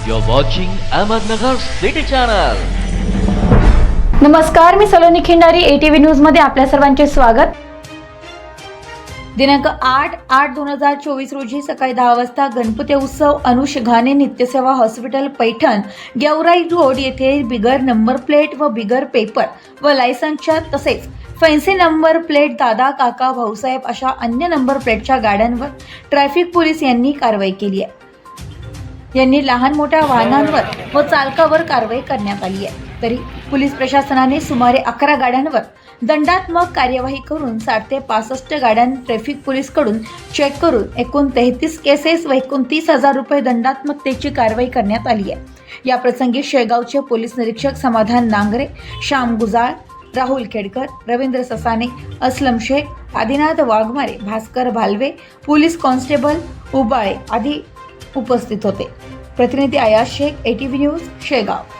You're watching Ahmednagar City Channel. नमस्कार मी Saloni Khindari ATV न्यूजमध्ये आपल्या सर्वांचे स्वागत दिनांक आठ आठ दोन हजार चोवीस रोजी सकाळी दहा वाजता गणपती उत्सव अनुषंगाने नित्यसेवा हॉस्पिटल पैठण गेवराई रोड येथे बिगर नंबर प्लेट व बिगर पेपर व लायसन्सच्या तसेच फॅन्सी नंबर प्लेट दादा काका भाऊसाहेब अशा अन्य नंबर प्लेटच्या गाड्यांवर ट्रॅफिक पोलीस यांनी कारवाई केली आहे यांनी लहान मोठ्या वाहनांवर व चालकावर कारवाई करण्यात आली आहे. तरी पोलीस प्रशासनाने सुमारे अकरा गाड्यांवर दंडात्मक कार्यवाही करून साठ ते पासष्ट गाड्यां ट्रॅफिक पोलीसकडून चेक करून एकूण तेहतीस केसेस व एकोणतीस हजार रुपये दंडात्मकतेची कारवाई करण्यात आली आहे. या प्रसंगी शेगावचे पोलीस निरीक्षक समाधान नांगरे श्याम गुजाळ राहुल खेडकर रवींद्र ससाने असलम शेख आदिनाथ वाघमारे भास्कर भालवे पोलीस कॉन्स्टेबल उबाळे आदी उपस्थित होते. प्रतिनिधी Ayash Shaikh ATV news Shegaon.